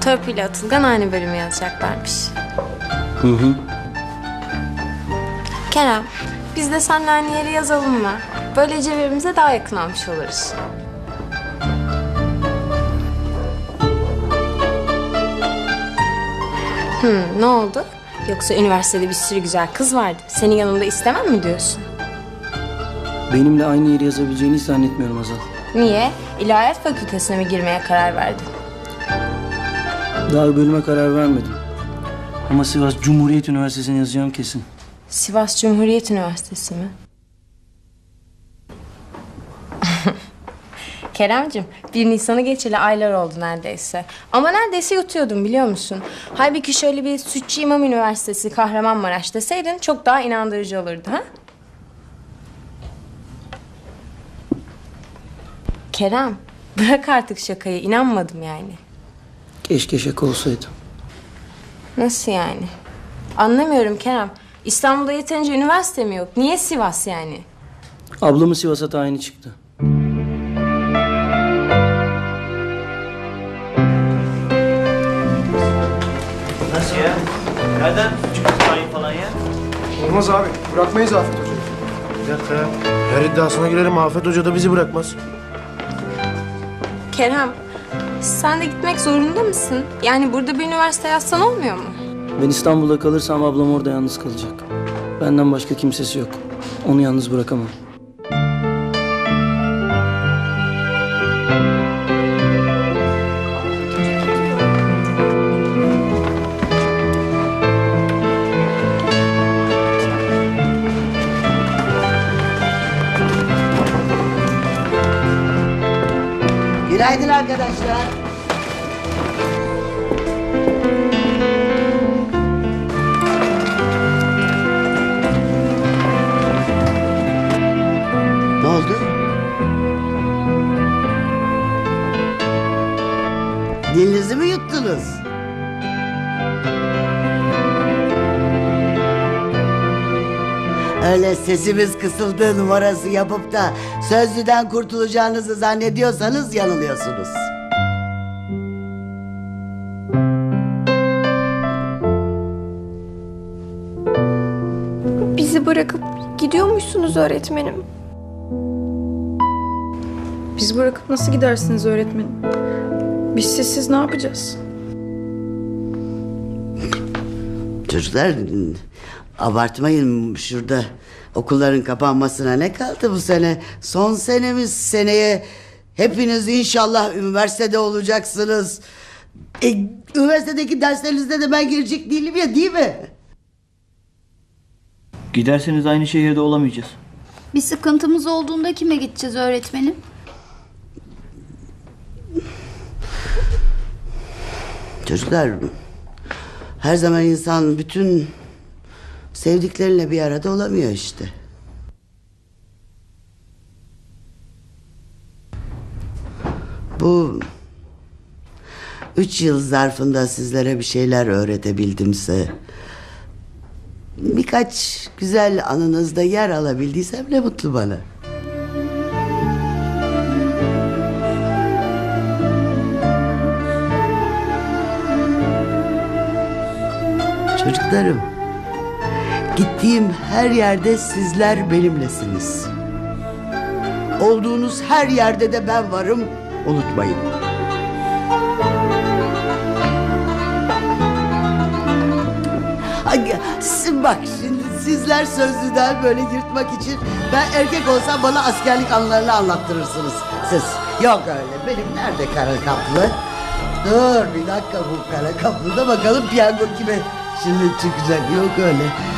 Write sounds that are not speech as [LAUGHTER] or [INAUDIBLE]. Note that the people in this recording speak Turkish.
Törpü ile Atılgan aynı bölümü yazacaklarmış. Hı hı. Kerem, biz de seninle aynı yere yazalım mı? Böylece birbirimize daha yakın olmuş oluruz. Hmm, ne oldu? Yoksa üniversitede bir sürü güzel kız vardı. Senin yanında istemem mi diyorsun? Benimle aynı yeri yazabileceğini hiç zannetmiyorum Azal. Niye? İlahiyat fakültesine mi girmeye karar verdin? Daha bölüme karar vermedim. Ama Sivas Cumhuriyet Üniversitesi'ne yazacağım kesin. Sivas Cumhuriyet Üniversitesi mi? [LAUGHS] Keremcim, bir Nisan'ı geçeli aylar oldu neredeyse. Ama neredeyse yutuyordum biliyor musun? Halbuki şöyle bir Sütçü İmam Üniversitesi Kahramanmaraş deseydin çok daha inandırıcı olurdu ha? Kerem, bırak artık şakayı, inanmadım yani. Keşke şaka olsaydı. Nasıl yani? Anlamıyorum Kerem. İstanbul'da yeterince üniversite mi yok? Niye Sivas yani? Ablamın Sivas'a tayini çıktı. Nasıl ya? Nereden çıktı tayin falan ya? Olmaz abi. Bırakmayız Afet Hoca'yı. Bir dakika ya. Her iddiasına girelim Afet Hoca da bizi bırakmaz. Kerem, sen de gitmek zorunda mısın? Yani burada bir üniversite yazsan olmuyor mu? Ben İstanbul'da kalırsam ablam orada yalnız kalacak. Benden başka kimsesi yok. Onu yalnız bırakamam. Günaydın arkadaşlar. Oldu? Dilinizi mi yuttunuz? Öyle sesimiz kısıldı numarası yapıp da sözlüden kurtulacağınızı zannediyorsanız yanılıyorsunuz. Bizi bırakıp gidiyormuşsunuz öğretmenim. Biz bırakıp nasıl gidersiniz öğretmenim? Biz sizsiz ne yapacağız? Çocuklar abartmayın şurada okulların kapanmasına ne kaldı bu sene? Son senemiz seneye hepiniz inşallah üniversitede olacaksınız. E, üniversitedeki derslerinizde de ben girecek değilim ya değil mi? Giderseniz aynı şehirde olamayacağız. Bir sıkıntımız olduğunda kime gideceğiz öğretmenim? Çocuklar her zaman insan bütün sevdikleriyle bir arada olamıyor işte. Bu üç yıl zarfında sizlere bir şeyler öğretebildimse birkaç güzel anınızda yer alabildiysem ne mutlu bana. Çocuklarım, gittiğim her yerde sizler benimlesiniz. Olduğunuz her yerde de ben varım, unutmayın. Bak şimdi sizler sözlüden böyle yırtmak için ben erkek olsam bana askerlik anılarını anlattırırsınız siz. Yok öyle benim nerede kara kaplı? Dur bir dakika bu kara kaplıda bakalım piyango kime şimdi çıkacak yok öyle.